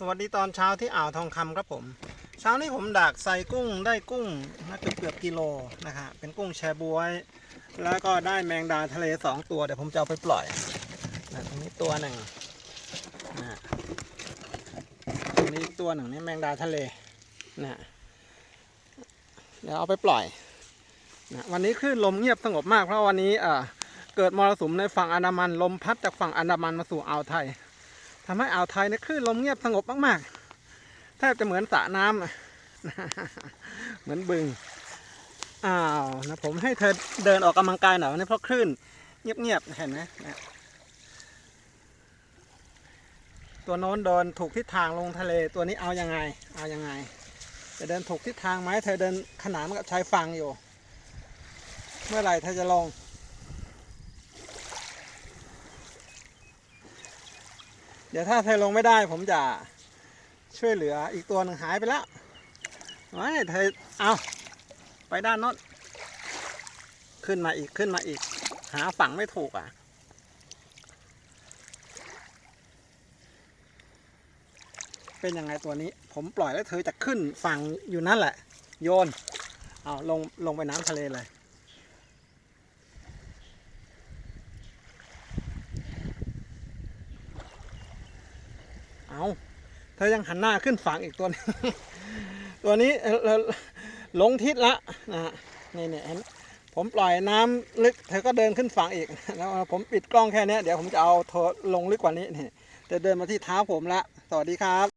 สวัสดีตอนเช้าที่อ่าวทองคำครับผม เช้านี้ผมดักใส่กุ้งได้กุ้งน่าจะเกือบกิโลนะฮะเป็นกุ้งแชบวย แล้วก็ได้แมงดาทะเลสองตัวเดี๋ยวผมจะเอาไปปล่อยนะตรงนี้ตัวหนึ่งนะตรงนี้ตัวหนึ่งนี่แมงดาทะเลนะเดี๋ยวเอาไปปล่อยนะวันนี้คลื่นลมเงียบสงบมากเพราะวันนี้อ่าเกิดมรสุมในฝั่งอันดามันลมพัดจากฝั่งอันดามันมาสู่อ่าวไทย ทำให้อ่าวไทยเนี่ยคลื่นลมเงียบสงบมากๆแทบจะเหมือนสระน้ำเหมือนบึงอ้าวนะผมให้เธอเดินออกกำลังกายหน่อยนเพราะคลื่นเงียบๆเห็นไหมตัวโน้นโดนถูกทิศทางลงทะเลตัวนี้เอายังไง เอายังไง จะเดินถูกทิศทางไหมเธอเดินขนานกับชายฝั่งอยู่ เมื่อไหร่เธอจะลง เดี๋ยวถ้าเธอลงไม่ได้ผมจะช่วยเหลืออีกตัวหนึ่งหายไปแล้วไม่เธอเอาไปด้านโน้นขึ้นมาอีกขึ้นมาอีก หาฝั่งไม่ถูกอะ เป็นยังไงตัวนี้ ผมปล่อยแล้วเธอจะขึ้นฝั่งอยู่นั่นแหละ โยน เอาลงลงไปน้ำทะเลเลย เอาเธอยังหันหน้าขึ้นฝั่งอีกตัวนึงตัวนี้เอ่อเอ่อหลงทิศละนะฮะนี่เนี่ยผมปล่อยน้ำลึกเธอก็เดินขึ้นฝั่งอีกแล้วผมปิดกล้องแค่นี้เดี๋ยวผมจะเอาเธอลงลึกกว่านี้นี่จะเดินมาที่เท้าผมละสวัสดีครับ